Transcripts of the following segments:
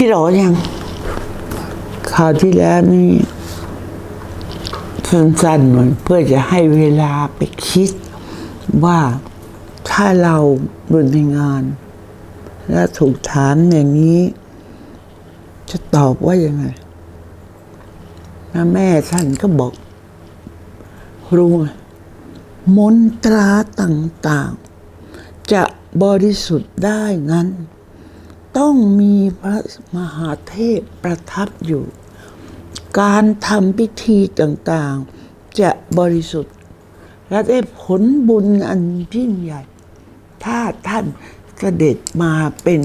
คิดออยังคราวที่แล้วนี่สั้นๆหน่อยเพื่อจะให้เวลาไปคิดว่าถ้าเราบนในงาน แล้วถูกถามอย่างนี้ จะตอบว่ายังไงแล้วแม่ท่านก็บอก รู้ไหมมนตราต่าง ๆ จะบริสุทธิ์ได้นั้น ต้องมีพระมหาเทพประทับอยู่ การทำพิธีต่างๆ จะบริสุทธิ์ และได้ผลบุญอันยิ่งใหญ่ ถ้าท่านเสด็จมาเป็น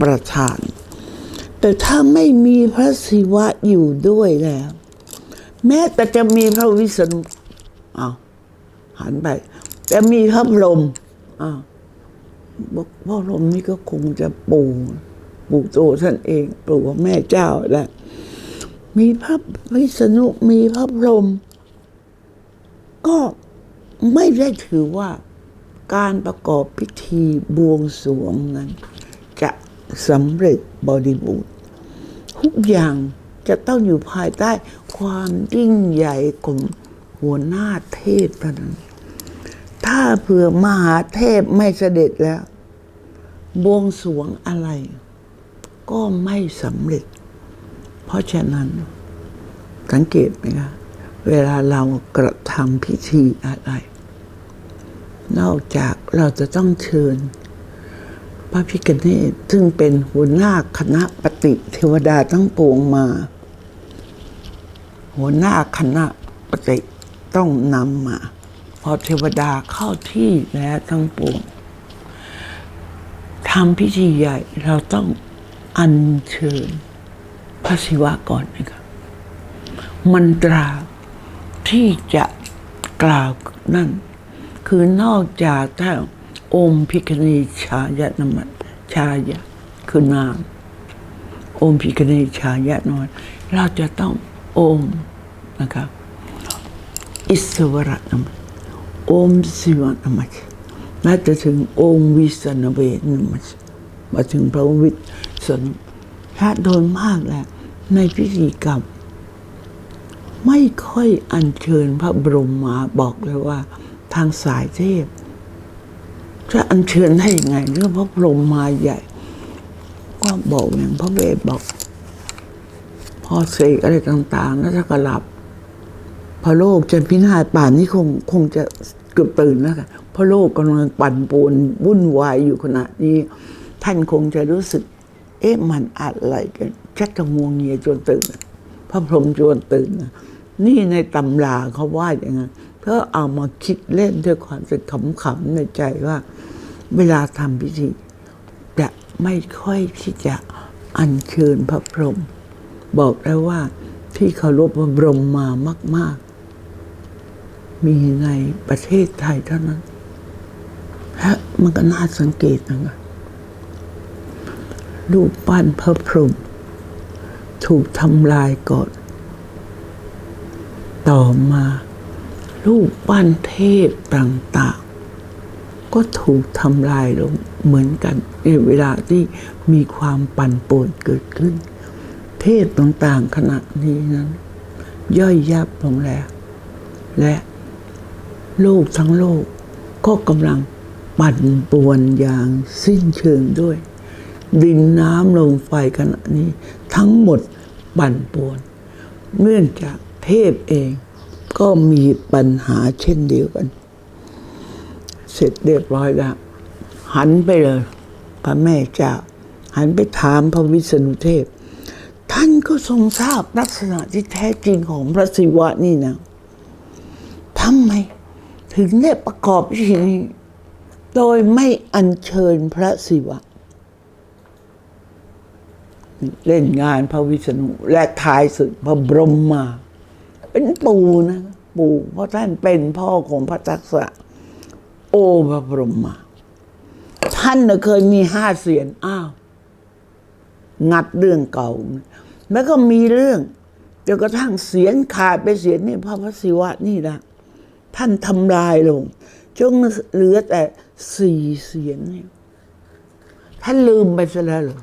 ประธาน แต่ถ้าไม่มีพระศิวะอยู่ด้วยแล้ว แม้แต่จะมีพระวิษณุอ้าวหันไป แต่มีพระพรหมอ้าว บอกพระพรหมนี่ก็คงจะปู่ปู่โตท่านเองปู่แม่เจ้าแหละมีพระวิษณุมีพระพรหมก็ไม่ได้ถือว่าการประกอบพิธีบวงสรวงนั้น จะสำเร็จบริบูรณ์ทุกอย่างจะต้องอยู่ภายใต้ความยิ่งใหญ่ของหัวหน้าเทพเท่านั้น ถ้าเผื่อมหาเทพไม่เสด็จแล้ว บวงสรวงอะไร ก็ไม่สำเร็จ เพราะฉะนั้น สังเกตไหมคะเวลาเรากระทำพิธีอะไร นอกจากเราจะต้องเชิญ พระพิกเนศซึ่งเป็นหัวหน้าคณะปฏิเทวดาทั้งปวงมา หัวหน้าคณะปฏิต้องนำมา พอเทวดาเข้าที่แล้วทั้งปวงทำพิธีใหญ่เราต้องอัญเชิญพระศิวะก่อนนะครับมันตราที่จะกล่าวนั่น คือนอกจากถ้าองค์พิคเนชายะนมัชายะคือนามองค์พิคเนชายะนมัสเราจะต้ององค์นะครับอิสวรนมั สองค์ศิวะนมัสน่าจะถึงองค์วิษณเวนมัสมาถึงพระวิษณุถ้าโดยมากแหล้วในพิธีกรรม ไม่ค่อยอัญเชิญพระบรมมาบอกเลยว่า ทางสายเทพจะอัญเชิญได้ยังไงเรื่องพระบรมมาใหญ่ ก็บอกอย่างพระเวทบอก พอเสกอะไรต่างๆแล้วถ้าก็หลับ พระโลกจะพินาศป่านนี้คงคงจะเกือบตื่นแล้วค่ะเพราะโลกกำลังปั่นป่วนวุ่นวายอยู่ขณะนี้ ท่านคงจะรู้สึก เอ๊ะมันอะไรกันชักจะงวงเงียจนตื่นพระพรหมจนตื่นนะนี่ในตำราเขาว่าอย่างนั้นเพื่อเอามาคิดเล่นด้วยความสึกขำๆในใจว่า เวลาทำพิธี จะไม่ค่อยที่จะอัญเชิญพระพรหมบอกแล้วว่าที่เคารพพระบรมมามาก ๆ มีในประเทศไทยเท่านั้นและมันก็น่าสังเกตนะรูปปั้นพระพรหมถูกทำลายก่อน ต่อมา รูปปั้นเทพต่าง ๆ ก็ถูกทำลายลงเหมือนกัน ในเวลาที่มีความปั่นป่วนเกิดขึ้น เทพต่าง ๆ ขณะนี้นั้น ย่อยยับลงแล้ว และ โลกทั้งโลก ก็กำลังปั่นป่วนอย่างสิ้นเชิงด้วย ดินน้ำลมไฟขณะนี้ ทั้งหมดปั่นป่วน เนื่องจากเทพเองก็มีปัญหาเช่นเดียวกัน เสร็จเรียบร้อยแล้ว หันไปเลยพระแม่เจ้า หันไปถามพระวิษณุเทพ ท่านก็ทรงทราบลักษณะที่แท้จริงของพระศิวะนี่นะทำไม ถึงได้ประกอบพิธีโดยไม่อัญเชิญพระศิวะ เล่นงานพระวิษณุและท้ายสุดพระบรมมา เป็นปู่นะปู่เพราะท่านเป็นพ่อของพระจักษะ โอพระบรมมา ท่านเคยมีห้าเสียนอ้าวงัดเรื่องเก่า แล้วก็มีเรื่องจนกระทั่งเสียนขาดไปเสียนนี่พระพระศิวะนี่นะ ท่านทำลายลงจนเหลือแต่สี่เสียนนี่ท่านลืมไปซะแล้วหรอ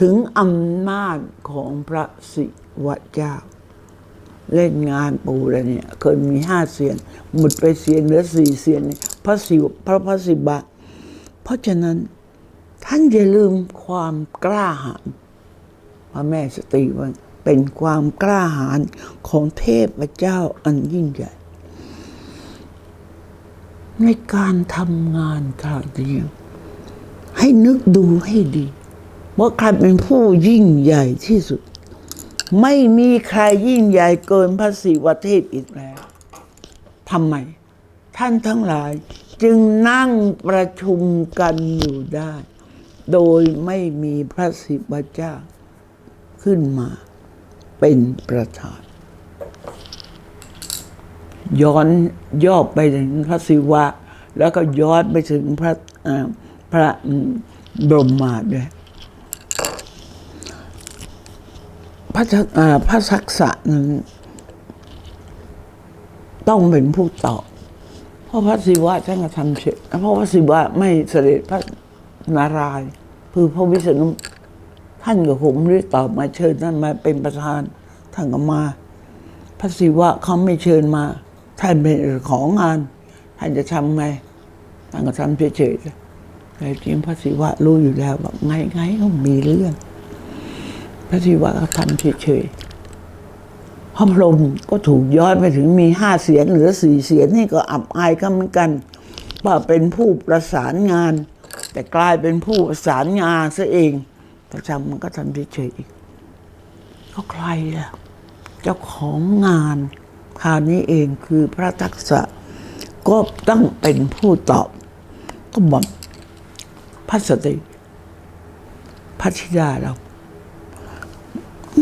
ถึงอำนาจของพระศิวะเจ้า เล่นงานปูแล้วเนี่ยเคยมีห้าเสียน หมดไปเสียนเหลือสี่เสียนเนี่ยพระศิวพระพระศิบะ เพราะฉะนั้นท่านอย่าลืมความกล้าหาญพระแม่สตรีว่าเป็นความกล้าหาญของเทพเจ้าอันยิ่งใหญ่ ในการทำงานคราวนี้ให้นึกดูให้ดีว่าใครเป็นผู้ยิ่งใหญ่ที่สุด ไม่มีใครยิ่งใหญ่เกินพระศิวเทพอีกแล้วทำไม ท่านทั้งหลายจึงนั่งประชุมกันอยู่ได้ โดยไม่มีพระศิวเจ้าขึ้นมาเป็นประธาน ย้อนย่อไปถึงพระศิวะ แล้วก็ย้อนไปถึงพระพระบรมมาด้วยพระทักอ่าพระศักษะนั้นต้องเป็นผู้ตอบเพราะพระศิวะท่านก็ทำเสร็จเพราะพระศิวะไม่เสด็จพระนารายณ์คือพระวิษณุท่านก็คงไม่ได้ตอบมาเชิญท่านมาเป็นประธานท่านก็มา พระศิวะเขาไม่เชิญมา ท่านเป็นของงานท่านจะทำไงท่านก็ทำเฉยๆแต่จริงพระศิวะรู้อยู่แล้วว่าไงไงก็มีเรื่อง พระศิวะก็ทำเฉยๆพระพรหมก็ถูกย้อนไปถึงมีห้าเสียงเหลือสี่เสียงนี่ก็อับอายก็เหมือนกันว่าเป็นผู้ประสานงาน แต่กลายเป็นผู้ประสานงานซะเองแต่จำมันก็ทำเฉยๆอีกก็ใครอะเจ้าของงาน คราวนี้เองคือพระทักษะก็ต้องเป็นผู้ตอบ ก็บอกพระสตรีพระธิดาเรา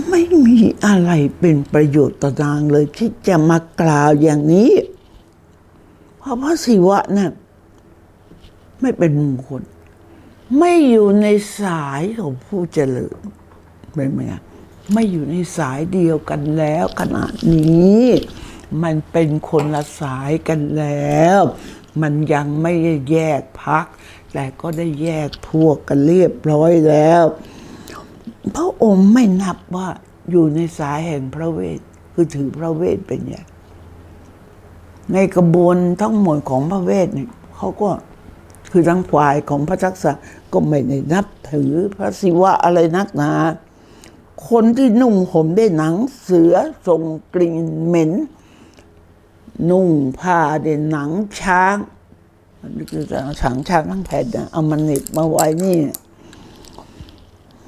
ไม่มีอะไรเป็นประโยชน์ต่อนางเลยที่จะมากล่าวอย่างนี้ เพราะพระศิวะน่ะไม่เป็นมงคล ไม่อยู่ในสายของผู้เจริญเป็นไหมไม่อยู่ในสายเดียวกันแล้วขณะนี้ มันเป็นคนละสายกันแล้ว มันยังไม่ได้แยกพัก แต่ก็ได้แยกพวกกันเรียบร้อยแล้ว พระองค์ไม่นับว่าอยู่ในสายแห่งพระเวท คือถือพระเวทเป็นใหญ่ในกระบวนทั้งหมดของพระเวทเนี่ยเขาก็คือทั้งฝ่ายของพระจักษะก็ไม่ได้นับถือพระศิวะอะไรนักหนาคนที่นุ่งห่มได้หนังเสือส่งกลิ่นเหม็น นุ่งผ้าเด่นหนังช้างนนี้คือถังช้างทั้งแผ่นนะเอามาเหน็บมาไว้นี่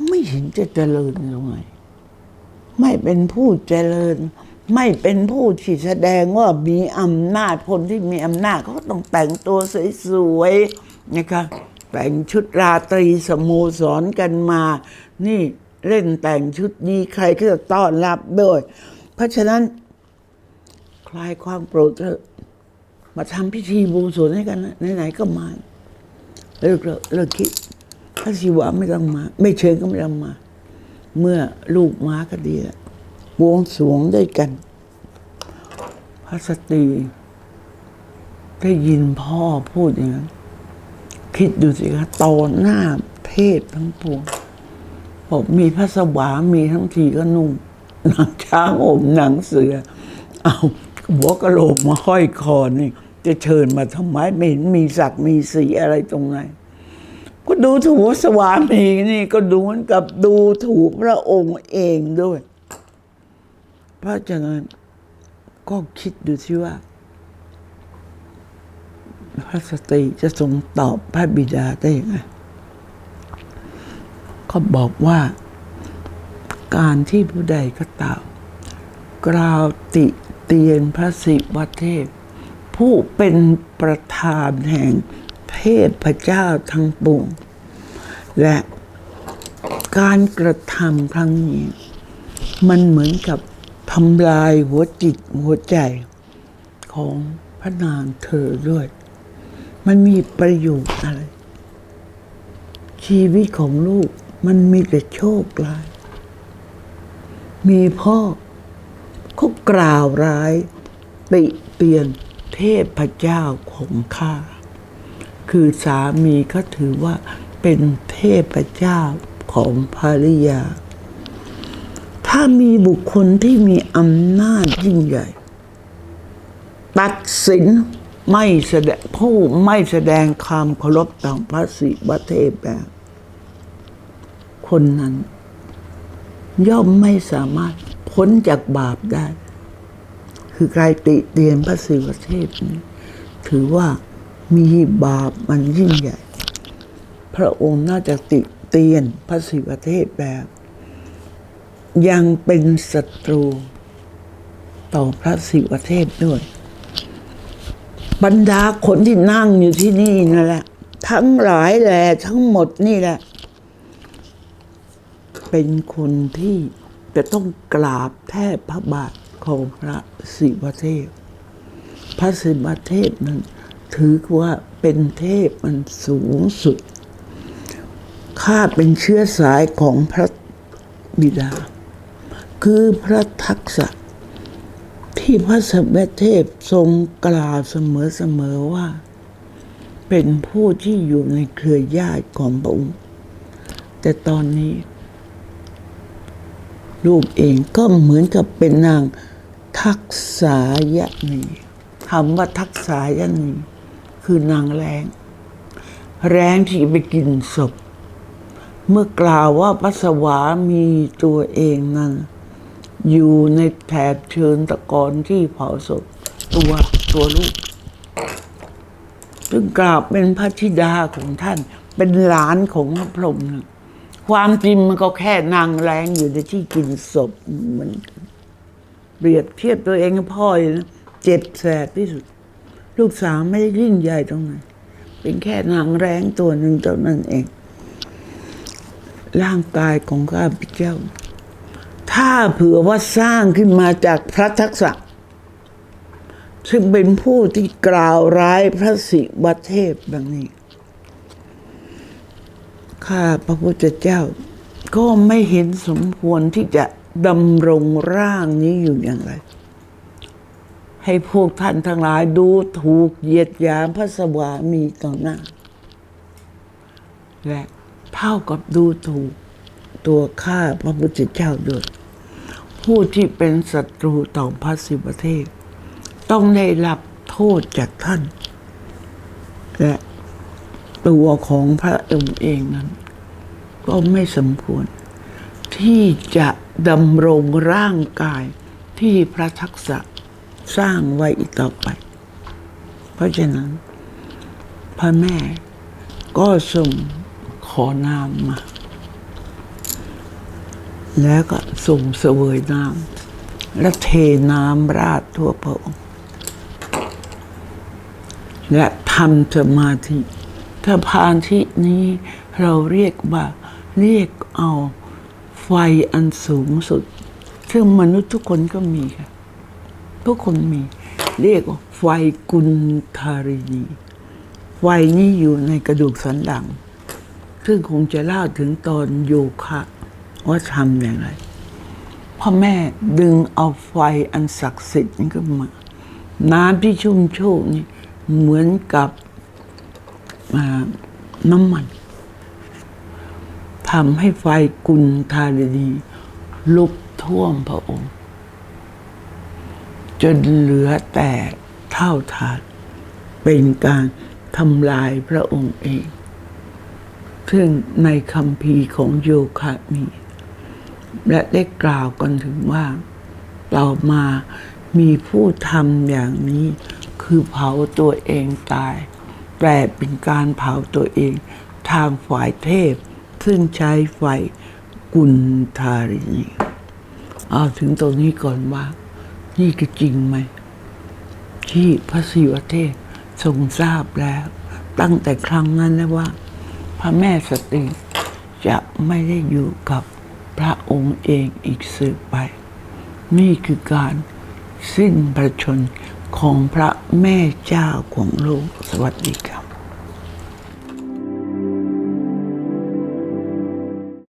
ไม่เห็นจะเจริญตรงไหนไม่เป็นผู้เจริญ ไม่เป็นผู้ที่แสดงว่ามีอำนาจคนที่มีอำนาจเขาต้องแต่งตัวสวยๆนะคะแต่งชุดราตรีสโมสรกันมา นี่เล่นแต่งชุดนี้ใครก็จะต้อนรับด้วย เพราะฉะนั้น คลายความโกรธเถอะมาทำพิธีบวงสวงให้กันนะไหนๆก็มาเลิกเลิกเลิกคิดพระศิวะไม่ต้องมา ไม่เชิญก็ไม่ต้องมา เมื่อลูกม้าก็ดีบวงสวงด้วยกัน พระสตรีได้ยินพ่อพูดอย่างนั้นคิดดูสิคะตอนหน้าเทพทั้งปวงบอกมีพระสวามีทั้งทีก็นุ่งหนังช้างอมหนังเสือ เอา หัวกะโหลกมาห้อยคอนี่ จะเชิญมาทำไมไม่เห็นมีศักดิ์มีสีอะไรตรงไหนก็ดูถูกสวามีนี่ก็ดูเหมือนกับดูถูกพระองค์เองด้วย เพราะฉะนั้นก็คิดดูสิว่า พระสตรีจะทรงตอบพระบิดาได้ยังไงก็บอกว่า การที่ผู้ใดก็ตามกล่าวติ เตียนพระศิวเทพ ผู้เป็นประธานแห่งเทพเจ้าทั้งปวงและการกระทำครั้งนี้ มันเหมือนกับทำลายหัวจิตหัวใจของพระนางเธอด้วย มันมีประโยชน์อะไร ชีวิตของลูกมันมีแต่โชคร้าย มีพ่อ เขากล่าวร้ายติเตียนเทพเจ้าของข้า คือสามีก็ถือว่าเป็นเทพเจ้าของภริยา ถ้ามีบุคคลที่มีอำนาจยิ่งใหญ่ ตัดสินไม่แสดงผู้ไม่แสดงความเคารพต่อพระศิวเทพแบบคนนั้น ย่อมไม่สามารถ พ้นจากบาปได้ คือใครติเตียนพระศิวเทพนี้ถือว่ามีบาปมันยิ่งใหญ่ พระองค์น่าจะติเตียนพระศิวเทพแบบ ยังเป็นศัตรูต่อพระศิวเทพด้วย บรรดาคนที่นั่งอยู่ที่นี่นั่นแหละ ทั้งหลายแหละทั้งหมดนี่แหละ เป็นคนที่ จะต้องกราบแทบพระบาทของพระศิวเทพ พระศิวเทพนั้นถือว่าเป็นเทพมันสูงสุด ข้าเป็นเชื้อสายของพระบิดา คือพระทักษะ ที่พระสมเด็จเทพทรงกล่าวเสมอๆว่า เป็นผู้ที่อยู่ในเครือญาติของพระองค์ แต่ตอนนี้ ลูกเองก็เหมือนกับเป็นนางทักษายณีคำว่าทักษายณีคือนางแรงแรงที่ไปกินศพ เมื่อกล่าวว่าปัสสาวามีตัวเองนั้น อยู่ในแถบเชิญตะกอนที่เผาศพ ตัวตัวลูกซึ่งกล่าวเป็นพระธิดาของท่าน เป็นหลานของพระพรหมนะ ความจริงมันก็แค่นางแรงอยู่ในที่กินศพเหมือนกันเปรียบเทียบตัวเองกับพ่ออยู่นะเจ็บแสบที่สุด ลูกสาวไม่ได้ยิ่งใหญ่ตรงไหนเป็นแค่นางแรงตัวหนึ่งเท่านั้นเอง ร่างกายของข้าพเจ้า ถ้าเผื่อว่าสร้างขึ้นมาจากพระทักษะ ซึ่งเป็นผู้ที่กล่าวร้ายพระศิวเทพดังนี้ ข้าพระพุทธเจ้า ก็ไม่เห็นสมควรที่จะดำรงร่างนี้อยู่อย่างไร ให้พวกท่านทั้งหลายดูถูกเหยียดหยามพระสวามีต่อหน้า และเท่ากับดูถูกตัวข้าพระพุทธเจ้าด้วยผู้ที่เป็นศัตรูต่อพระศิวเทพต้องได้รับโทษจากท่านและ ตัวของพระองค์เองนั้น ก็ไม่สมควร ที่จะดำรงร่างกายที่พระทักษะสร้างไว้อีกต่อไป เพราะฉะนั้น พระแม่ก็ส่งขอน้ำมา แล้วก็ส่งเสวยน้ำและเทน้ำราดทั่วพระองค์และทำสมาธิ สมาธินี้เราเรียกว่าเรียกเอาไฟอันสูงสุด ซึ่งมนุษย์ทุกคนก็มีค่ะ ทุกคนมี เรียกว่าไฟกุณธารินีไฟนี้อยู่ในกระดูกสันหลัง ซึ่งคงจะเล่าถึงตอนโยคะว่าทำอย่างไรพ่อแม่ดึงเอาไฟอันศักดิ์สิทธิ์นี้ขึ้นมา น้ำที่ชุ่มโชกนี่เหมือนกับ น้ำมันทำให้ไฟกุลธารินีลุกท่วมพระองค์ จนเหลือแต่เท่าทานเป็นการทำลายพระองค์เอง ซึ่งในคำพีของโยคะมีและได้กล่าวกันถึงว่า ต่อมามีผู้ทำอย่างนี้คือเผาตัวเองตาย แต่เป็นการเผาตัวเองทางฝ่ายเทพ ซึ่งใช้ไฟกุลธารินีเอาถึงตรงนี้ก่อนว่า นี่ก็จริงไหม ที่พระศิวเทพทรงทราบแล้ว ตั้งแต่ครั้งนั้นนะว่า พระแม่สตรีจะไม่ได้อยู่กับพระองค์เองอีกสืบไป นี่คือการสิ้นประชนของพระแม่เจ้าของโลกสวัสดีครับ